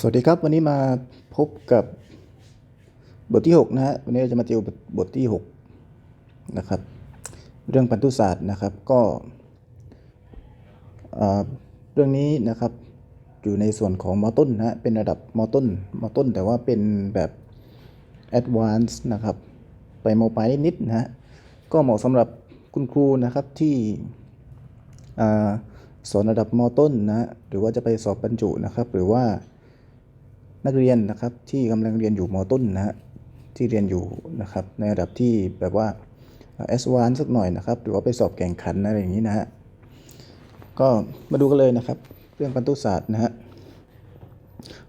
สวัสดีครับ วันนี้มาพบกับบทที่ 6 นะฮะวันนี้เราจะมาติวบทบทที่ 6 นะครับ เรื่องพันธุศาสตร์นะครับก็เรื่องนี้นะครับอยู่ในส่วนของมต้นนะฮะเป็นระดับมต้นมต้น แต่ว่าเป็นแบบ Advanced นะครับ ไปมปลายนิดนะฮะก็เหมาะสำหรับคุณครูนะครับที่อสอนระดับมต้นนะฮะหรือว่าจะไปสอบบรรจุนะครับ หรือว่า นักเรียนนะครับที่กำลังเรียนอยู่มต้นนะฮะที่เรียนอยู่นะครับในระดับที่แบบว่าเอสวานสักหน่อยนะครับ หรือว่าไปสอบแข่งขันอะไรอย่างนี้นะฮะก็มาดูกันเลยนะครับ เรื่องพันธุศาสตร์นะฮะ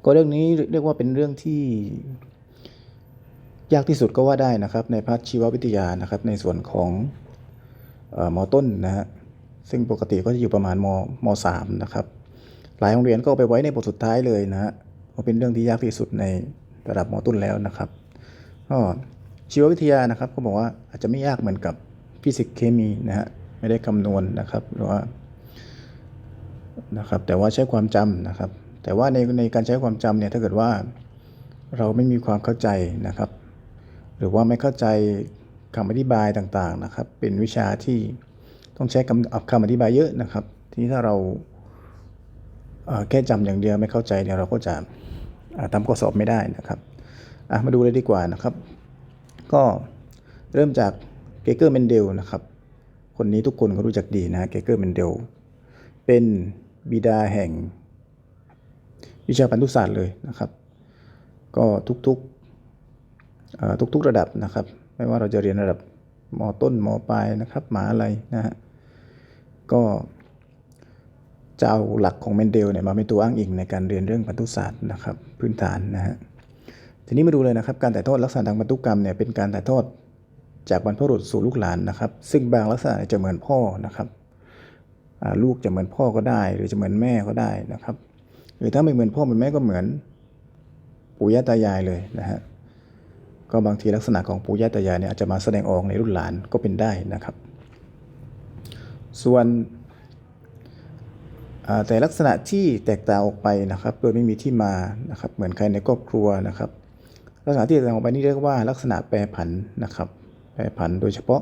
ก็เรื่องนี้เรียกว่าเป็นเรื่องที่ ยากที่สุดก็ว่าได้นะครับ ในภาคชีววิทยานะครับ ในส่วนของเอ่อมต้นนะฮะซึ่งปกติก็จะอยู่ประมาณมมสามนะครับ หลายโรงเรียนก็เอาไปไว้ในบทสุดท้ายเลยนะฮะ เพราเป็นเรื่องที่ยากที่สุดในระดับมต้นแล้วนะครับก็ชีววิทยานะครับก็บอกว่าอาจจะไม่ยากเหมือนกับฟิสิกส์เคมีนะฮะไม่ได้คำนวณนะครับหรือว่านะครับแต่ว่าใช้ความจำนะครับ แต่ว่าในในการใช้ความจำเนี่ยถ้าเกิดว่าเราไม่มีความเข้าใจนะครับ หรือว่าไม่เข้าใจคำอธิบายต่างๆนะครับ เป็นวิชาที่ต้องใช้คำคำอธิบายเยอะนะครับ ทีนี้ถ้าเรา แค่จำอย่างเดียวไม่เข้าใจเนี่ยเราก็จะอ่าทำข้อสอบไม่ได้นะครับมาดูเลยดีกว่านะครับ ก็เริ่มจากเกเกอร์เมนเดลนะครับ คนนี้ทุกคนก็รู้จักดีนะเกเกอร์เมนเดลเป็นบิดาแห่งวิชาพันธุศาสตร์เลยนะครับ ก็ทุกๆทุกๆระดับนะครับ ไม่ว่าเราจะเรียนระดับมต้นมปลายนะครับมหาอะไรนะฮะก็ จะเอาหลักของเมนเดลเนี่ยมาเป็นตัวอ้างอิงในการเรียนเรื่องพันธุศาสตร์นะครับพื้นฐานนะฮะทีนี้มาดูเลยนะครับการถ่ายทอดลักษณะทางพันธุกรรมเนี่ยเป็นการถ่ายทอดจากบรรพบุรุษสู่ลูกหลานนะครับ ซึ่งบางลักษณะจะเหมือนพ่อนะครับลูกจะเหมือนพ่อก็ได้ หรือจะเหมือนแม่ก็ได้นะครับ หรือถ้าไม่เหมือนพ่อเหมือนแม่ก็เหมือนปู่ย่าตายายเลยนะฮะก็บางทีลักษณะของปู่ย่าตายายเนี่ยอาจจะมาแสดงออกในรุ่นหลานก็เป็นได้นะครับ ส่วน แต่ลักษณะที่แตกต่างออกไปนะครับ โดยไม่มีที่มานะครับ เหมือนใครในครอบครัวนะครับ ลักษณะที่แตกต่างออกไปนี่เรียกว่าลักษณะแปรผันนะครับ แปรผันโดยเฉพาะ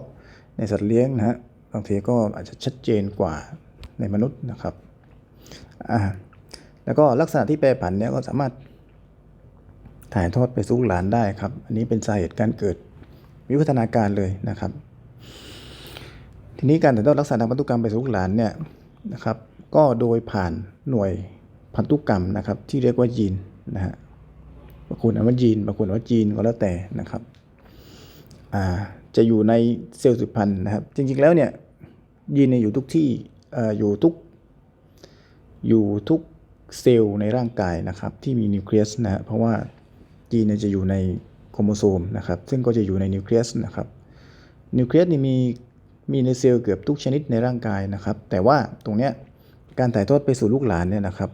ในสัตว์เลี้ยงนะฮะบางทีก็อาจจะชัดเจนกว่าในมนุษย์นะครับอ่าแล้วก็ลักษณะที่แปรผันเนี่ยก็สามารถถ่ายทอดไปสู่หลานได้ครับ อันนี้เป็นสาเหตุการเกิดวิวัฒนาการเลยนะครับ ทีนี้การถ่ายทอดลักษณะทางพันธุกรรมไปสู่ลูกหลานเนี่ยนะครับ ก็โดยผ่านหน่วยพันธุกรรมนะครับ ที่เรียกว่ายีนนะฮะบางคนเอาว่ายีนบางคนว่าจีนก็แล้วแต่นะครับอ่าจะอยู่ในเซลล์สืบพันธุ์นะครับ จริงๆแล้วเนี่ยยีนเนี่ยอยู่ทุกที่อออยู่ทุกอยู่ทุกเซลล์ในร่างกายนะครับ ที่มีนิวเคลียสนะฮะเพราะว่ายีนเนี่ยจะอยู่ในโครโมโซมนะครับ ซึ่งก็จะอยู่ในนิวเคลียสนะครับนิวเคลียสนี่มีมีในเซลล์เกือบทุกชนิดในร่างกายนะครับ แต่ว่าตรงเนี้ย การถ่ายทอดไปสู่ลูกหลานเนี่ยนะครับ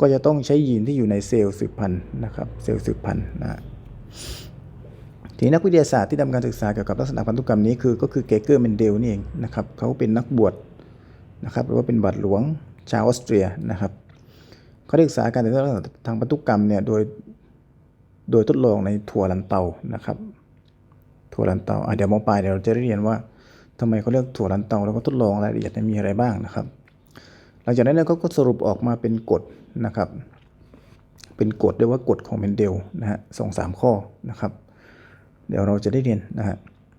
ก็จะต้องใช้ยีนที่อยู่ในเซลล์สืบพันธุ์นะครับ เซลล์สืบพันธุ์นะทีนักวิทยาศาสตร์ที่ทำการศึกษาเกี่ยวกับลักษณะพันธุกรรมนี้คือก็คือเกเกอร์เมนเดลนี่เองนะครับเขาเป็นนักบวชนะครับหรือว่าเป็นบาทหลวงชาวออสเตรียนะครับเขาได้ศึกษาการถ่ายทอดลักษณะทางพันธุกรรมเนี่ยโดยโดยทดลองในถั่วลันเตานะครับถั่วลันเตาเดี๋ยวมอปลายเดี๋ยวเราจะได้เรียนว่าทำไมเขาเรียกถั่วลันเตาแล้วก็ทดลองรายละเอียดมีอะไรบ้างนะครับ หลังจากนั้นเขาก็สรุปออกมาเป็นกฎนะครับ เป็นกฎเรียกว่ากฎของเมนเดลนะฮะสองสามข้อนะครับ เดี๋ยวเราจะได้เรียนนะฮะ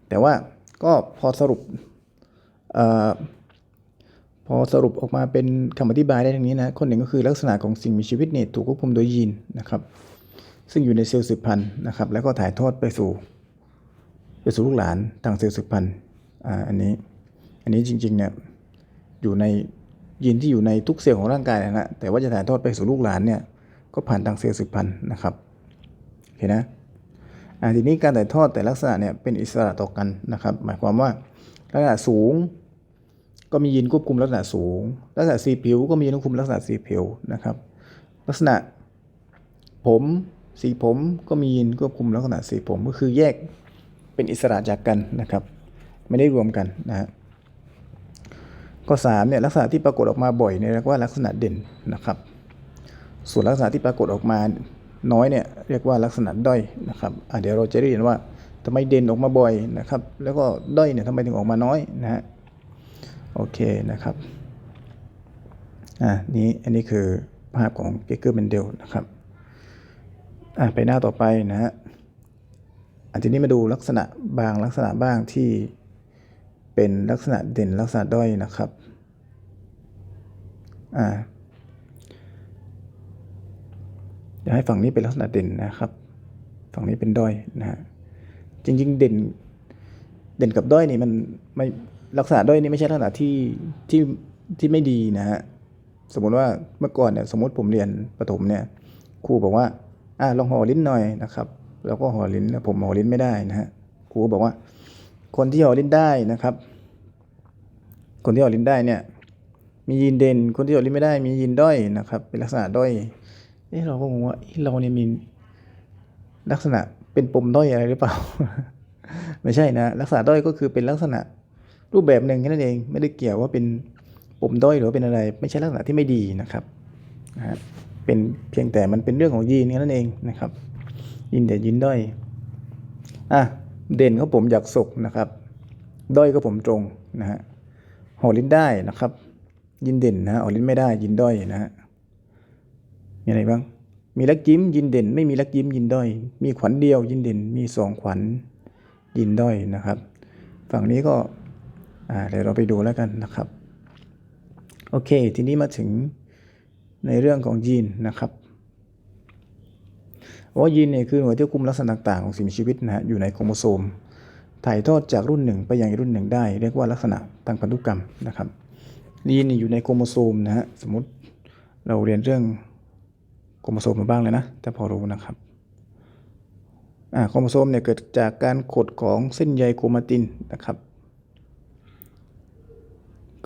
แต่ว่าก็พอสรุปอพอสรุปออกมาเป็นคำอธิบายได้ทั้งนี้นะคนหนึ่งก็คือลักษณะของสิ่งมีชีวิตเนี่ยถูกควบคุมโดยยีนนะครับ ซึ่งอยู่ในเซลล์สืบพันธุ์นะครับ แล้วก็ถ่ายทอดไปสู่ไปสู่ลูกหลานทางเซลล์สืบพันธุ์อ่าอันนี้ อันนี้จริงๆเนี่ยอยู่ใน ยีนที่อยู่ในทุกเซลล์ของร่างกายนะฮะแต่ว่าจะถ่ายทอดไปสู่ลูกหลานเนี่ยก็ผ่านทางเซลล์สืบพันธุ์นะครับโอเคนะอ่าทีนี้การถ่ายทอดแต่ลักษณะเนี่ยเป็นอิสระต่อกันนะครับ หมายความว่าลักษณะสูง ก็มียีนควบคุมลักษณะสูง ลักษณะสีผิวก็มียีนควบคุมลักษณะสีผิวนะครับ ลักษณะผมสีผมก็มียีนควบคุมลักษณะสีผมก็คือแยกเป็นอิสระจากกันนะครับ ไม่ได้รวมกันนะฮะ ข้อสามเนี่ยลักษณะที่ปรากฏออกมาบ่อยเนี่ยเรียกว่าลักษณะเด่นนะครับ ส่วนลักษณะที่ปรากฏออกมาน้อยเนี่ยเรียกว่าลักษณะด้อยนะครับเดี๋ยวเราจะได้เห็นว่าทำไมเด่นออกมาบ่อยนะครับ แล้วก็ด้อยเนี่ยทำไมถึงออกมาน้อยนะฮะโอเคนะครับอะนี้อันนี้คือภาพของเกเกอร์เบนเดลนะครับอะไปหน้าต่อไปนะฮะอันทีนี้มาดูลักษณะบางลักษณะบ้างที่ เป็นลักษณะเด่นลักษณะด้อยนะครับอ่าอยากให้ฝั่งนี้เป็นลักษณะเด่นนะครับ ฝั่งนี้เป็นด้อยนะฮะจริงๆ เด่นเด่นกับด้อยนี่มันไม่ลักษณะด้อยนี่ไม่ใช่ลักษณะที่ที่ที่ไม่ดีนะฮะสมมุติว่าเมื่อก่อนเนี่ยสมมติผมเรียนประถมเนี่ยครูบอกว่าอ่าลองห่อลิ้นหน่อยนะครับ แล้วก็ห่อลิ้นแล้วผมห่อลิ้นไม่ได้นะฮะครูบอกว่า คนที่ห่อลิ้นได้นะครับ คนที่ห่อลิ้นได้เนี่ย มียีนเด่น คนที่ห่อลิ้นไม่ได้มียีนด้อยนะครับ เป็นลักษณะด้อยเอ๊ะเราก็งงว่าเราเนี่ยมีลักษณะเป็นปมด้อยอะไรหรือเปล่า ไม่ใช่นะลักษณะด้อยก็คือเป็นลักษณะรูปแบบหนึ่งแค่นั้นเองไม่ได้เกี่ยวว่าเป็นปมด้อยหรือว่าเป็นอะไร ไม่ใช่ลักษณะที่ไม่ดีนะครับนะฮะเป็นเพียงแต่มันเป็นเรื่องของยีนแค่นั้นเองนะครับยีนเด่นยีนด้อยอะ เด่นก็ผมอยากศกนะครับ ด้อยก็ผมตรงนะฮะห่อลิ้นได้นะครับ ยินเด่นนะฮะห่อลิ้นไม่ได้ยินด้อยนะฮะมีอะไรบ้าง มีลักยิ้มยินเด่น ไม่มีลักยิ้มยินด้อย มีขวัญเดียว ยินเด่น มีสองขวัญยินด้อยนะครับ ฝั่งนี้ก็เดี๋ยวเราไปดูแล้วกันนะครับ โอเค ทีนี้มาถึงในเรื่องของยีนนะครับ ว่ายีนเนี่ยคือหน่วยที่คุมลักษณะต่างๆของสิ่งมีชีวิตนะฮะอยู่ในโครโมโซม ถ่ายทอดจากรุ่นหนึ่งไปยังอีกรุ่นหนึ่งได้ เรียกว่าลักษณะทางพันธุกรรมนะครับยีนเนี่ยอยู่ในโครโมโซมนะฮะสมมติเราเรียนเรื่องโครโมโซมมาบ้างเลยนะแต่พอรู้นะครับโครโมโซมเนี่ยเกิดจากการขดของเส้นใยโครมาตินนะครับ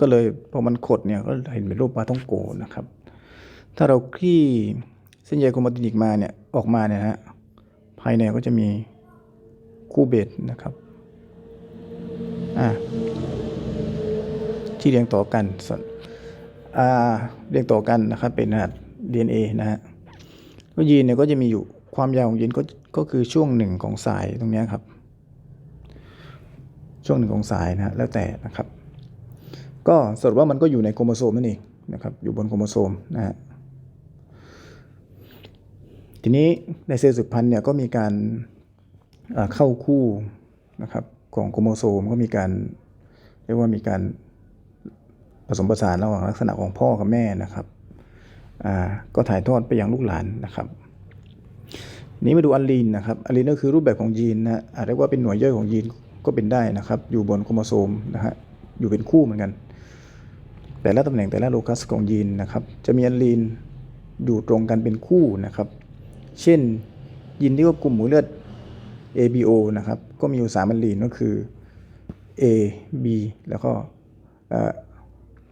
ก็เลยพอมันขดเนี่ยก็เห็นเป็นรูปปลาท่องโกนะครับ ถ้าเราคลี่เส้นใยโครมาตินอีกมาเนี่ย ออกมาเนี่ยนะฮะภายในก็จะมีคู่เบสนะครับอ่าที่เรียงต่อกันส่วนอ่าเรียงต่อกันนะครับเป็นรหัส DNA นะฮะก็ยีนเนี่ยก็จะมีอยู่ความยาวของยีนก็ก็คือช่วงหนึ่งของสายตรงนี้ครับ ช่วงหนึ่งของสายนะฮะแล้วแต่นะครับ ก็สรุปว่ามันก็อยู่ในโครโมโซมนั่นเองนะครับ อยู่บนโครโมโซมนะฮะ ทีนี้ในเซลล์สืบพันธุ์เนี่ยก็มีการเข้าคู่นะครับของโครโมโซมก็มีการเรียกว่ามีการผสมผสานระหว่างลักษณะของพ่อกับแม่นะครับก็ถ่ายทอดไปยังลูกหลานนะครับ นี้มาดูอัลลีนนะครับอัลลีนก็คือรูปแบบของยีนนะฮะอาจเรียกว่าเป็นหน่วยย่อยของยีนก็เป็นได้นะครับ อยู่บนโครโมโซมนะฮะอยู่เป็นคู่เหมือนกัน แต่ละตำแหน่งแต่ละโลคัสของยีนนะครับ จะมีอัลลีนอยู่ตรงกันเป็นคู่นะครับ เช่นยีนที่ควบคุมหมู่เลือด ABO นะครับ ก็มีอยู่สามอัลลีนก็คือ A B แล้วก็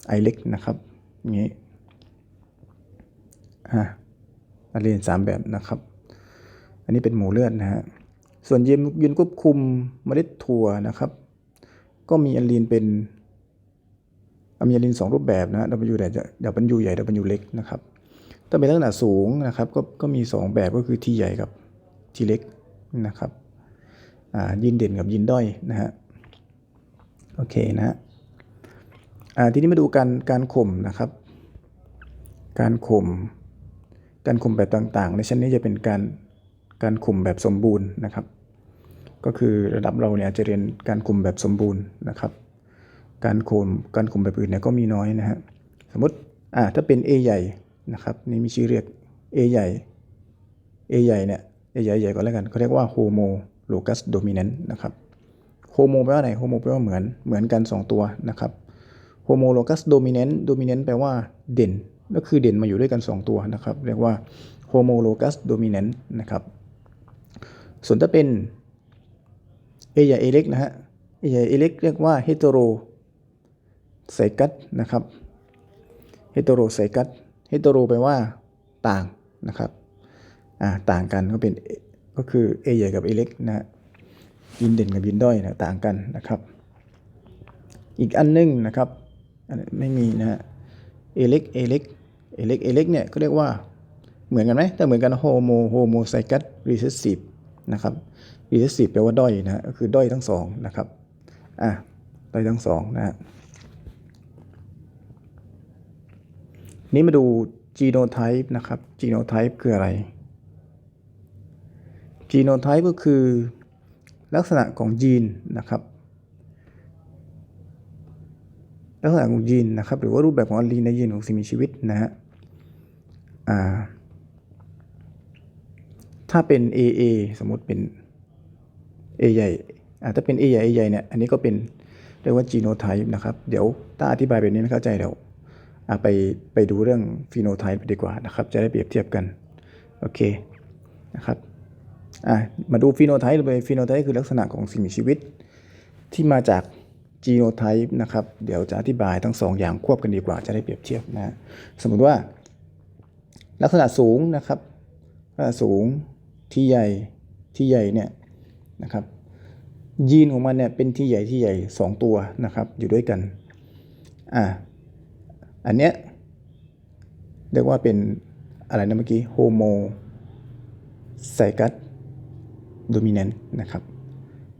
ไอเล็กนะครับอย่างนี้อะอัลลีนสามแบบนะครับ อันนี้เป็นหมูเลือดนะฮะส่วนยีนยีนควบคุมเมล็ดถั่วนะครับ ก็มีอัลลีนเป็นมีอัลลีนสองรูปแบบนะ W ใหญ่ W ใหญ่ W เล็กนะครับ ถ้าเป็นลักษณะสูงนะครับก็ก็มีสองแบบก็คือ T ใหญ่กับ T เล็กนะครับยีนเด่นกับยีนด้อยนะฮะโอเคนะฮะทีนี้มาดูการการข่มนะครับ การข่มการข่มแบบต่างๆ ในชั้นนี้จะเป็นการการข่มแบบสมบูรณ์นะครับ ก็คือระดับเราเนี่ยจจะเรียนการข่มแบบสมบูรณ์นะครับ การข่มการข่มแบบอื่นเนี่ยก็มีน้อยนะฮะสมมติอ่าถ้าเป็น A ใหญ่ นะครับนี่มีชื่อเรียก A ใหญ่ A ใหญ่เนี่ย A ใหญ่ใหญ่ก่อนแล้วกันเขาเรียกว่า homo locus dominant นะครับ homo แปลว่าอะไร homo แปลว่าเหมือนเหมือนกัน 2 ตัวนะครับ homo locus dominant dominant แปลว่าเด่น ก็คือเด่นมาอยู่ด้วยกัน 2 ตัวนะครับ เรียกว่า homologous dominant นะครับ ส่วนถ้าเป็น A ใหญ่ A เล็กนะฮะ A ใหญ่ A เล็กเรียกว่า heterozygous นะครับเฮตโรไซกัส h e t e r o แปลว่า ต่างนะครับอ่าต่างกันก็เป็นก็คือ A ใหญ่กับ A เล็กนะฮะยินเด่นกับยินด้อยนะต่างกันนะครับ อีกอันหนึงนะครับอันนี้ไม่มีนะฮะ A เล็ก A เล็ก A เล็ก A เล็กเนี่ยก็เรียกว่าเหมือนกันไหมแต่เหมือนกันโฮโมโฮโมไซกัสรีเซสซีฟนะครับรีเซสซีฟแปลว่าด้อยนะฮะก็คือด้อยทั้งสองนะครับอะด้อยทั้งสองนะฮะ นี้มาดูจีโนไทป์นะครับจีโนไทป์คืออะไรจีโนไทป์ก็คือลักษณะของยีนนะครับ ลักษณะของยีนนะครับ หรือว่ารูปแบบของอลีนในยีนของสิ่งมีชีวิตนะฮะอ่าถ้าเป็น AA สมมติเป็น A ใหญ่อ่าถ้าเป็น A ใหญ่ A ใหญ่เนี่ย อันนี้ก็เป็นเรียกว่า genotype นะครับ เดี๋ยวถ้าอธิบายแบบนี้ไม่เข้าใจเดี๋ยว ไปไปดูเรื่อง phenotype ดีกว่านะครับ จะได้เปรียบเทียบกัน โอเคนะครับอ่ามาดู phenotype เลย phenotype คือลักษณะของสิ่งมีชีวิต ที่มาจาก genotype นะครับ เดี๋ยวจะอธิบายทั้งสองอย่างควบกันดีกว่า จะได้เปรียบเทียบนะ สมมติว่า ลักษณะสูงนะครับลักษณะสูงที่ใหญ่ที่ใหญ่เนี่ยนะครับยีนของมันเนี่ยเป็นที่ใหญ่ที่ใหญ่สองตัวนะครับ อยู่ด้วยกันอ่า อันเนี้ยเรียกว่าเป็นอะไรนะเมื่อกี้โฮโมไซกัสโดมิเนนต์นะครับ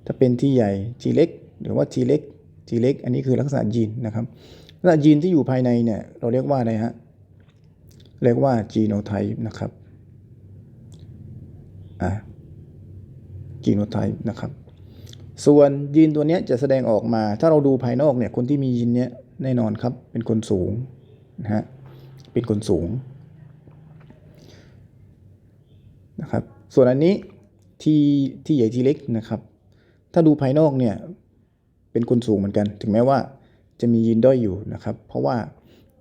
ถ้าเป็นที่ใหญ่ทีเล็กหรือว่าทีเล็กทีเล็กอันนี้คือลักษณะยีนนะครับ ลักษณะยีนที่อยู่ภายในเนี่ยเราเรียกว่าอะไรฮะ เรียกว่า genotype นะครับ อ่า genotype นะครับ ส่วนยีนตัวเนี้ยจะแสดงออกมา ถ้าเราดูภายนอกเนี่ย คนที่มียีนเนี้ยแน่นอนครับ เป็นคนสูง นะฮะเป็นคนสูงนะครับส่วนอันนี้ที่ที่ใหญ่ที่เล็กนะครับ ถ้าดูภายนอกเนี่ยเป็นคนสูงเหมือนกัน ถึงแม้ว่าจะมียีนด้อยอยู่นะครับ เพราะว่า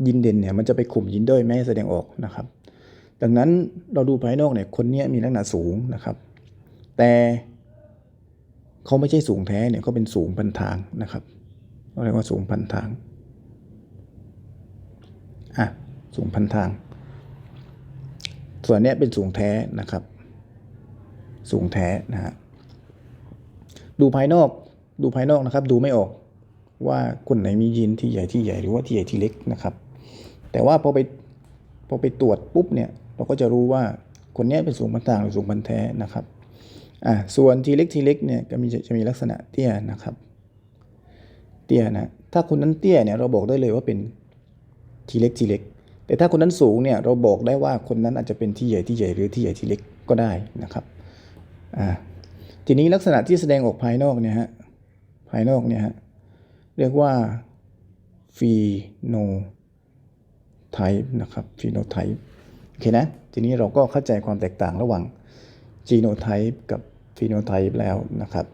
ยีนเด่นเนี่ยมันจะไปข่มยีนด้อยไม่ให้แสดงออกนะครับ ดังนั้นเราดูภายนอกเนี่ยคนนี้มีลักษณะสูงนะครับ แต่เขาไม่ใช่สูงแท้เนี่ยเขาเป็นสูงพันทางนะครับเราเรียกว่าสูงพันทาง อะสูงพันทาง ส่วนนี้เป็นสูงแท้นะครับ สูงแท้นะฮะดูภายนอกดูภายนอกนะครับ ดูไม่ออกว่าคนไหนมียีนที่ใหญ่ที่ใหญ่หรือว่าที่ใหญ่ที่เล็กนะครับ แต่ว่าพอไปพอไปตรวจปุ๊บเนี่ยเราก็จะรู้ว่าคนนี้เป็นสูงพันทางหรือสูงพันแท้นะครับอ่าส่วนทีเล็กทีเล็กเนี่ยก็มีจะมีลักษณะเตี้ยนะครับ เตี้ยนะถ้าคนนั้นเตี้ยเนี่ยเราบอกได้เลยว่าเป็น ทีเล็กทีเล็ก แต่ถ้าคนนั้นสูงเนี่ยเราบอกได้ว่าคนนั้นอาจจะเป็นที่ใหญ่ที่ใหญ่หรือที่ใหญ่ที่เล็กก็ได้นะครับอ่าทีนี้ลักษณะที่แสดงออกภายนอกเนี่ยฮะภายนอกเนี่ยฮะเรียกว่าฟีโนไทป์นะครับฟีโนไทป์โอเคนะทีนี้เราก็เข้าใจความแตกต่างระหว่างจีโนไทป์กับฟีโนไทป์แล้วนะครับ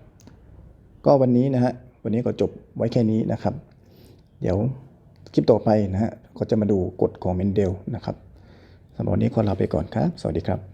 ก็วันนี้นะฮะวันนี้ก็จบไว้แค่นี้นะครับ เดี๋ยวคลิปต่อไปนะฮะ ก็จะมาดูกฎของเมนเดลนะครับสำหรับวันนี้ขอลาไปก่อนครับ สวัสดีครับ